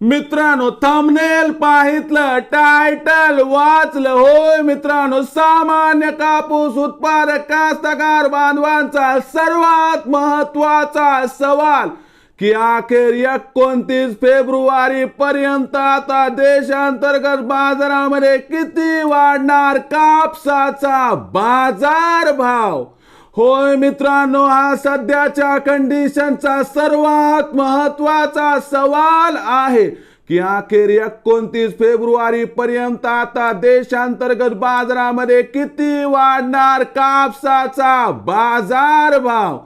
मित्रांनो thumbnail पाहितलं title वाचलं. होय मित्रांनो सामान्य कापूस उत्पादक कास्तकार बांधवांचा सर्वात महत्त्वाचा सवाल की अखेर एकोणतीस फेब्रुवारी पर्यंत आता देशांतर्गत बाजारामध्ये किती वाढणार कापसाचा बाजार भाव? होय मित्रांनो हा सध्याच्या कंडिशनचा सर्वात महत्त्वाचा सवाल आहे की अखेर एकोणतीस फेब्रुवारी पर्यंत आता देशांतर्गत बाजारामध्ये किती वाढणार कापसाचा बाजार भाव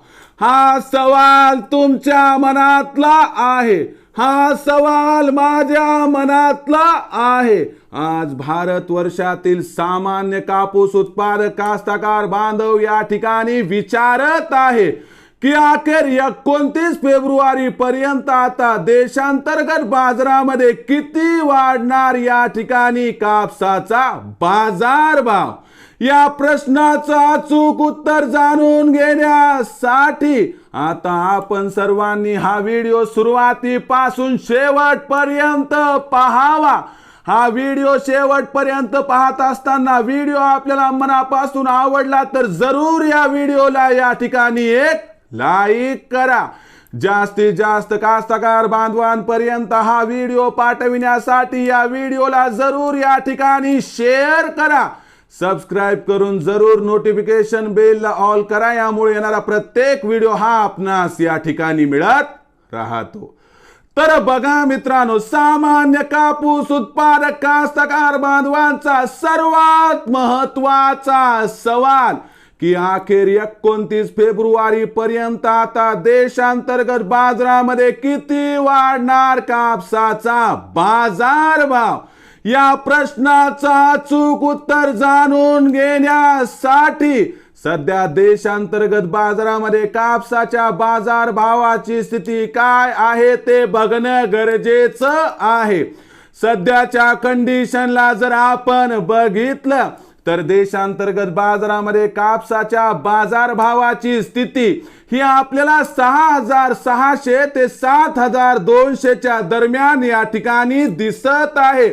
हा सवाल तुमच्या मनातला आहे. हा सवाल माझ्या मनातला आहे. आज भारत वर्षातील सामान्य कापूस उत्पादक कास्तकार बांधव या ठिकाणी विचारत आहे की अखेर एकोणतीस फेब्रुवारी पर्यंत आता देशांतर्गत बाजारामध्ये किती वाढणार या ठिकाणी कापसाचा बाजार भाव या प्रश्नाचं अचूक उत्तर जाणून घेण्यासाठी आता आपण सर्वांनी हा व्हिडिओ सुरुवातीपासून शेवटपर्यंत पाहावा. हा व्हिडिओ शेवटपर्यंत पाहत असताना व्हिडिओ आपल्याला मनापासून आवडला तर जरूर या व्हिडिओला या ठिकाणी एक लाईक करा. जास्तीत जास्त कास्तकार बांधवांपर्यंत हा व्हिडिओ पाठविण्यासाठी या व्हिडिओला जरूर या ठिकाणी शेअर करा. सबस्क्राईब करून जरूर नोटिफिकेशन बेलला ऑल करा. यामुळे येणारा प्रत्येक व्हिडिओ हा आपणास या ठिकाणी मिळत राहतो. तर बघा मित्रांनो सामान्य कापूस उत्पादक कास्तकार बांधवांचा सर्वात महत्त्वाचा सवाल की अखेर एकोणतीस फेब्रुवारी पर्यंत आता देशांतर्गत बाजारामध्ये किती वाढणार कापसाचा बाजार भाव या प्रश्नाचा अचूक उत्तर जाणून घेण्यासाठी सध्या देशांतर्गत बाजारामध्ये कापसाच्या बाजार भावाची स्थिती काय आहे ते बघणं गरजेचं आहे. सध्याच्या कंडिशनला जर आपण बघितलं तर देशांतर्गत बाजारामध्ये कापसाच्या बाजार भावाची स्थिती ही आपल्याला सहा हजार सहाशे ते सात हजार दोनशेच्या दरम्यान या ठिकाणी दिसत आहे.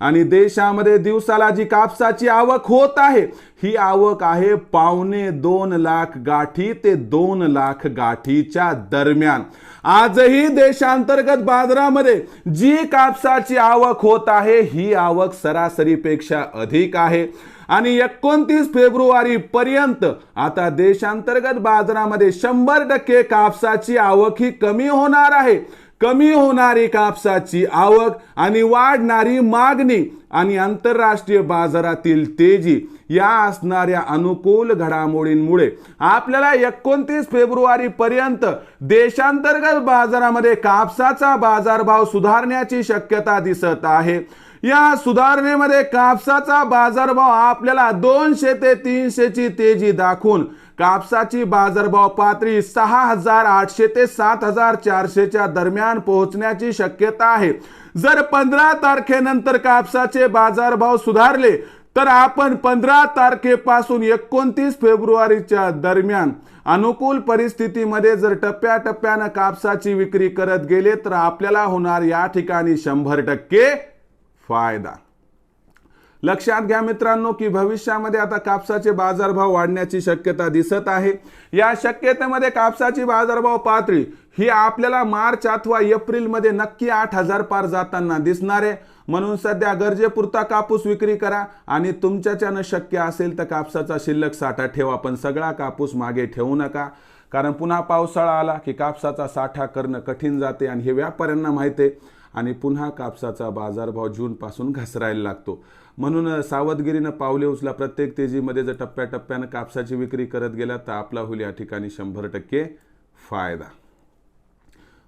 आणि देशामध्ये दिवसाला जी कापसाची आवक होत आहे ही आवक आहे पावणे दोन लाख गाठी ते दोन लाख गाठीच्या दरम्यान. आजही देशांतर्गत बाजारामध्ये जी कापसाची आवक होत आहे ही आवक सरासरीपेक्षा अधिक आहे. आणि एकोणतीस फेब्रुवारी पर्यंत आता देशांतर्गत बाजारामध्ये शंभर टक्के कापसाची आवक ही कमी होणार आहे. कमी होणारी कापसाची आवक आणि वाढणारी मागणी आणि आंतरराष्ट्रीय बाजारातील तेजी या असणाऱ्या अनुकूल घडामोडींमुळे आपल्याला एकोणतीस फेब्रुवारी पर्यंत देशांतर्गत बाजारामध्ये कापसाचा बाजारभाव सुधारण्याची शक्यता दिसत आहे. या सुधारणेमध्ये कापसाचा बाजारभाव आपल्याला दोनशे ते तीनशेची तेजी दाखवून कापसाची बाजारभाव पातळी सहा हजार आठशे ते सात हजार चारशेच्या दरम्यान पोहोचण्याची शक्यता आहे. जर पंधरा तारखेनंतर कापसाचे बाजारभाव सुधारले तर आपण पंधरा तारखेपासून एकोणतीस फेब्रुवारीच्या दरम्यान अनुकूल परिस्थितीमध्ये जर टप्प्याटप्प्यानं कापसाची विक्री करत गेले तर आपल्याला होणार या ठिकाणी शंभर टक्के फायदा. लक्षात घ्या मित्रांनो की भविष्यामध्ये आता कापसाचे बाजारभाव वाढण्याची शक्यता दिसत आहे. या शक्यतेमध्ये कापसाची बाजारभाव पातळी ही आपल्याला मार्च अथवा एप्रिलमध्ये नक्की आठ हजार पार जाताना दिसणार आहे. म्हणून सध्या गरजेपुरता कापूस विक्री करा आणि तुमच्याच्यानं शक्य असेल तर कापसाचा शिल्लक साठा ठेवा पण सगळा कापूस मागे ठेवू नका. कारण पुन्हा पावसाळा आला की कापसाचा साठा करणं कठीण जाते आणि हे व्यापाऱ्यांना माहिती आहे. आणि पुन्हा कापसाचा बाजारभाव जूनपासून घसरायला लागतो. म्हणून सावधगिरीनं पावले उचला. प्रत्येक तेजीमध्ये जर टप्प्याटप्प्यानं कापसाची विक्री करत गेला तर आपला होईल या ठिकाणी शंभर टक्के फायदा.